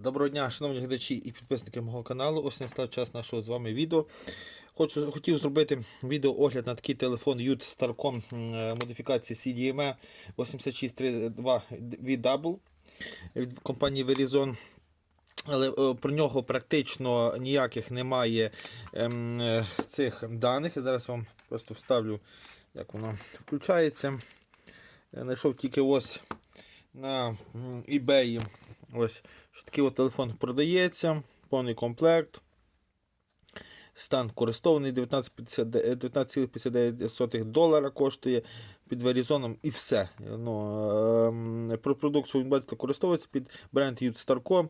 Доброго дня, шановні глядачі і підписники мого каналу. Ось настав час нашого з вами відео. Хочу, хотів зробити відеоогляд на такий телефон Ют Starcom е, модифікації CDMA 8632 VW від компанії Verizon. Але е, про нього практично ніяких немає ем, е, цих даних. Я зараз вам просто вставлю, як воно включається. Я знайшов тільки ось на eBay. Ось що такий от телефон продається, повний комплект. Стан користований 19,59 19,59 долара коштує під Verizon і все. Ну, ем, про продукт, що він бачите, користується під бренд Youth Starcom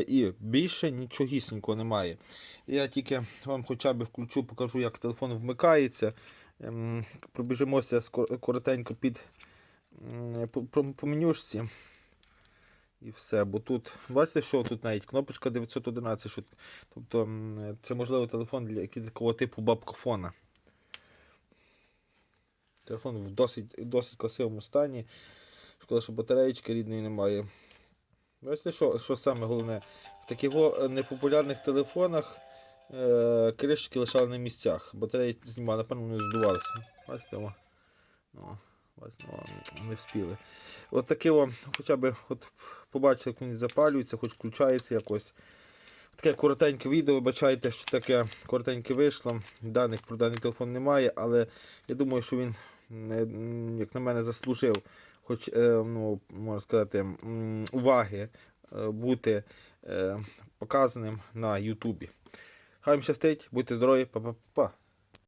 і, більше нічогісінького немає. Я тільки вам хоча б включу, покажу, як телефон вмикається. Ем, пробіжимося коротенько під по менюшці. І все, бо тут, бачите, що тут навіть кнопочка 911, що, тобто це можливо телефон для такого типу бабкофона. Телефон в досить, досить красивому стані. Шкода, що батареєчки рідної немає. Бачите, що, що саме головне? В таких непопулярних телефонах е, кришечки лишали на місцях. Батареї знімали, напевно, вони здувалися. Бачите, о. О, не вспіли. От таке о, хоча б от побачите, як він запалюється, хоч включається якось. Таке коротеньке відео, вибачайте, що таке коротеньке вийшло. Даних про даний телефон немає, але я думаю, що він, як на мене, заслужив, хоч, е, ну, можна сказати, уваги е, бути е, показаним на Ютубі. Хай вам щастить, будьте здорові, па-па-па.